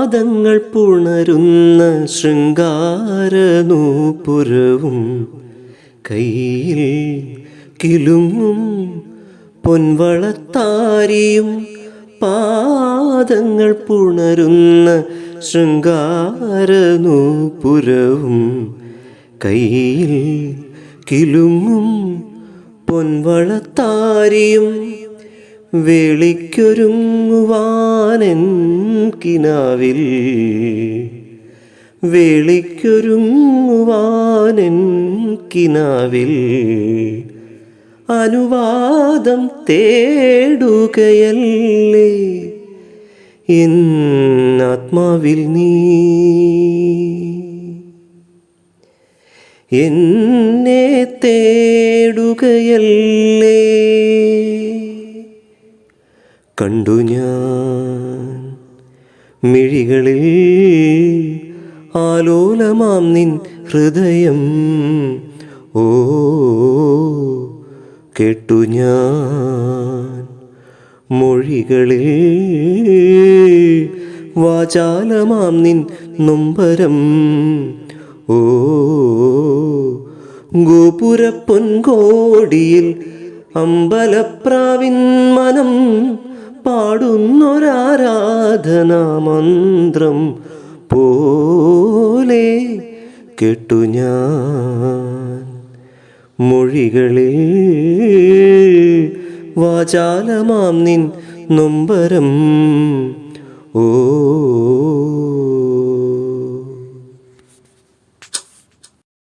പാദങ്ങൾ പുണരുന്ന ശൃംഗാരനൂപുരവും കയ്യിൽ കിലുങ്ങും പൊൻവളത്താരിയും പാദങ്ങൾ പുണരുന്ന ശൃംഗാരനൂപുരവും കയ്യിൽ കിലുങ്ങും പൊൻവളത്താരിയും വേളിക്കൊരുങ്ങുവാനെൻ കിനാവിൽ വേളിക്കൊരുങ്ങുവാനെൻ കിനാവിൽ അനുവാദം തേടുകയല്ലേ എന്നാത്മാവിൽ നീ. എന്നെ തേടുകയല്ലേ കണ്ടു ഞാൻ. മിഴികളിൽ ആലോലമാം നിൻ ഹൃദയം. ഓ കേട്ടു ഞാൻ. മൊഴികളിൽ വാചാലമാം നിൻ നൊമ്പരം. ഓ ഗോപുരപ്പൊൻകോടിയിൽ അമ്പലപ്രാവിൻ മനം പാടുന്നൊരാരാധനാ മന്ത്രം പോലെ കേട്ടു ഞാൻ. മൊഴികളിൽ വാചാലമാം നിൻ നൊമ്പരം. ഓ